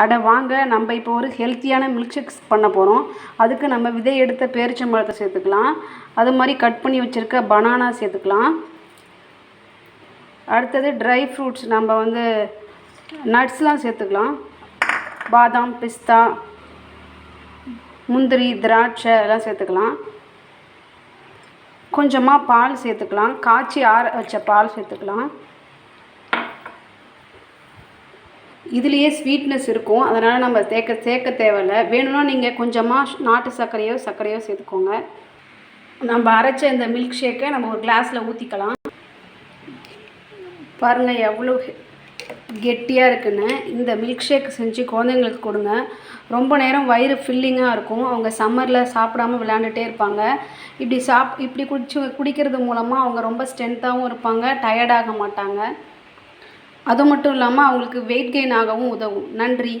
அட வாங்க நம்ம இப்போ ஒரு ஹெல்த்தியான மில்க் ஷேக்ஸ் பண்ண போகிறோம் அதுக்கு நம்ம விதை எடுத்த பேரிச்சம்பழத்தை சேர்த்துக்கலாம். அது மாதிரி கட் பண்ணி வச்சுருக்க பனானா சேர்த்துக்கலாம். அடுத்தது ட்ரை ஃப்ரூட்ஸ் நம்ம வந்து நட்ஸ்லாம் சேர்த்துக்கலாம். பாதாம் பிஸ்தா முந்திரி திராட்சை எல்லாம் சேர்த்துக்கலாம். கொஞ்சமாக பால் சேர்த்துக்கலாம். காய்ச்சி ஆற வச்ச பால் சேர்த்துக்கலாம். இதுலேயே ஸ்வீட்னஸ் இருக்கும். அதனால் நம்ம சேர்க்க சேர்க்க தேவையில்ல. வேணும்னா நீங்கள் கொஞ்சமாக நாட்டு சர்க்கரையோ சர்க்கரையோ சேர்த்துக்கோங்க. நம்ம அரைச்ச இந்த மில்க் ஷேக்கை நம்ம ஒரு கிளாஸில் ஊற்றிக்கலாம் பாருங்கள் எவ்வளோ கெட்டியாக இருக்குன்னு. இந்த மில்க் ஷேக் செஞ்சு குழந்தைங்களுக்கு கொடுங்க. ரொம்ப நேரம் வயிறு ஃபில்லிங்காக இருக்கும். அவங்க சம்மரில் சாப்பிடாம விளையாண்டுட்டே இருப்பாங்க. இப்படி சாப் இப்படி குடிச்சு குடிக்கிறது மூலமாக அவங்க ரொம்ப ஸ்ட்ரென்த்தாகவும் இருப்பாங்க. டயர்டாக மாட்டாங்க. அது மட்டும் இல்லாமல் அவங்களுக்கு வெயிட் கெயின் ஆகவும் உதவும். நன்றி.